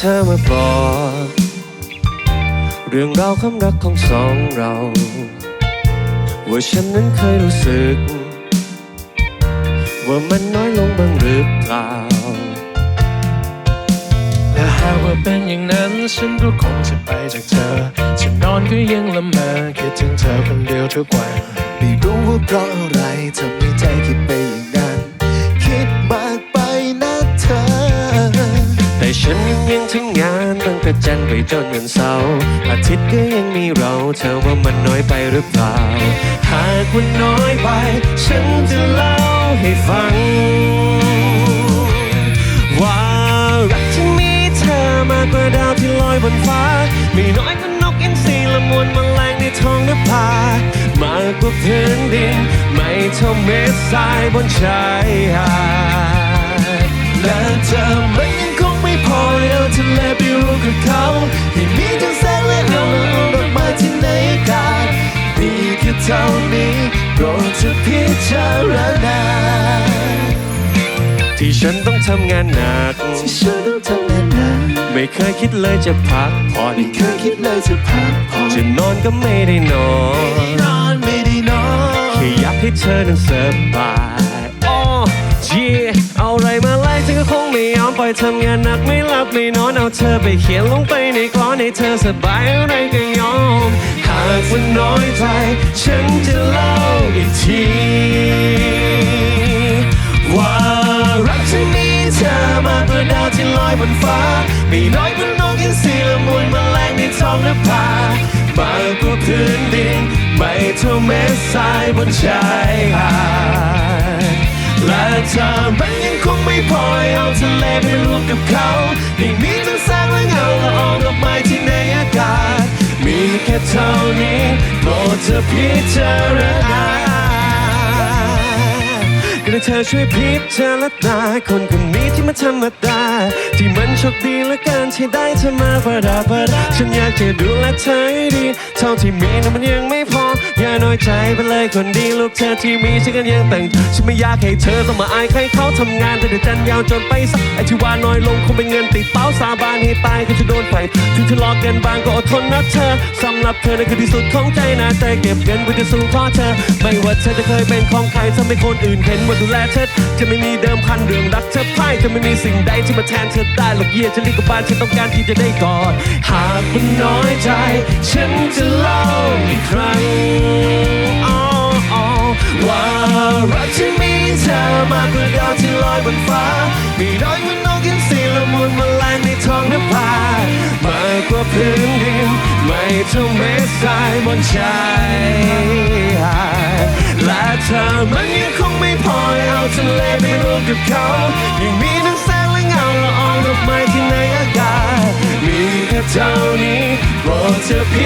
เธอมาบอกเรื่องราวความรักของสองเรา ว่าฉันนั้นเคยรู้สึก ว่ามันน้อยลงบ้างหรือเปล่า และหากว่าเป็นอย่างนั้นฉันก็คงจะไปจากเธอ จะนอนก็ยังละเมอคิดถึงเธอคนเดียวทุกวันไม่รู้ว่าเพราะอะไรานตั้งแต่จันทร์ไปจนวันเสาร์อาทิตย์ก็ยังมีเรา เธอว่ามันน้อยไปหรือเปล่า หากว่าน้อยไป ฉันจะเล่าให้ฟัง ว่ารักที่มีเธอมากกว่าดาวที่ลอยบนฟ้า ไม่น้อยกว่านกอินทรีละมวนแมลงในท้องนภามากกว่าพื้นดิน ไม่เท่าเม็ดทรายบนชายหาดและเธอมันยังคงไม่ พอเอาทะเลไปรู้กับเขาให้มีทั้งแสงและเงาละอองดอกไม้ที่ในอากาศมีแค่เท่านี้โปรดจะพิจารณาที่ฉันต้องทำงานหนัก ที่ฉันต้องทำงานหนัก ไม่เคยคิดเลยจะพักผ่อนไม่เคยคิดเลยจะพักผ่อนจะนอนก็ไม่ได้นอน นอนไม่ได้นอน แค่อยากให้เธอนั้นสบาย ปล่อยทำงานหนักไม่หลับไม่นอนเอาเธอไปเขียนลงไปในกลอนให้เธอสบายอะไรก็ยอม หากว่าน้อยใจ ฉันจะเล่าอีกทีว่ารักที่มีเธอมากกว่าดาวที่ลอยบนฟ้าไม่น้อยกว่านกอินทรีละมุนแมลงในท้องนภามากกว่าพื้นดินไม่เท่าเม็ดทรายบนชายหาด และเธอมันยังคงไม่พอให้เอาทะเลไปรวมกับเขาให้มีทั้งแสงและเงาละอองดอกไม้ที่ในอากาศ มีแค่เท่านี้โปรดเธอพิจารณาก็ได้เธอช่วยพิจารณาคนคนนี้ที่มันธรรมดา ที่มันโชคดีเหลือเกินที่ได้เธอมาประดับประดาฉันอยากจะดูแลเธอให้ดี เท่าที่มีนั้นมันยังไม่พอ อย่น้อยใจไปเลยคนดีลูกเธอที่มีฉันก็ยังแต่งฉันไม่อยากให้เธอต้องมาอายใครเขาทำงานแต่เดี๋ยวจันยาวจนไปสักไอที่ว่าน้อยลงคงเป็นเงินติดเป้าสาบานให้ตายก็จะโดนไฟถึงทะเลาะกันบางก็อดทนนะเธอสำหรับเธอนั่นคือที่สุดของใจนะแต่เก็บเงินไว้จะสู้พราะเธอ ไม่ว่าเธอจะเคยเป็นของใครทำให้คนอื่นเห็นว่าดูแลเธอจะไม่มีเดิมพันเรื่องรักเธอพ่ายจะไม่มีสิ่งใดที่มาแทนเธอได้หรอกเยียจะรีบกลับบ้านฉันต้องการที่จะได้กอดหากคุณน้อยใจ ฉันจะเล่าอีกครั้ง มีน้อยกว่านกอินทรีละมุนแมลงในท้องนภามากกว่าพื้นดิน ไม่เท่าเม็ดทรายบนชายหาดและเธอมันยังคงไม่พอให้เอาทะเลไปรวมกับเขายังมีทั้งแสงและเงาละอองดอกไม้ที่ในอากาศมีแค่เท่านี้โปรดเธอพิจารณา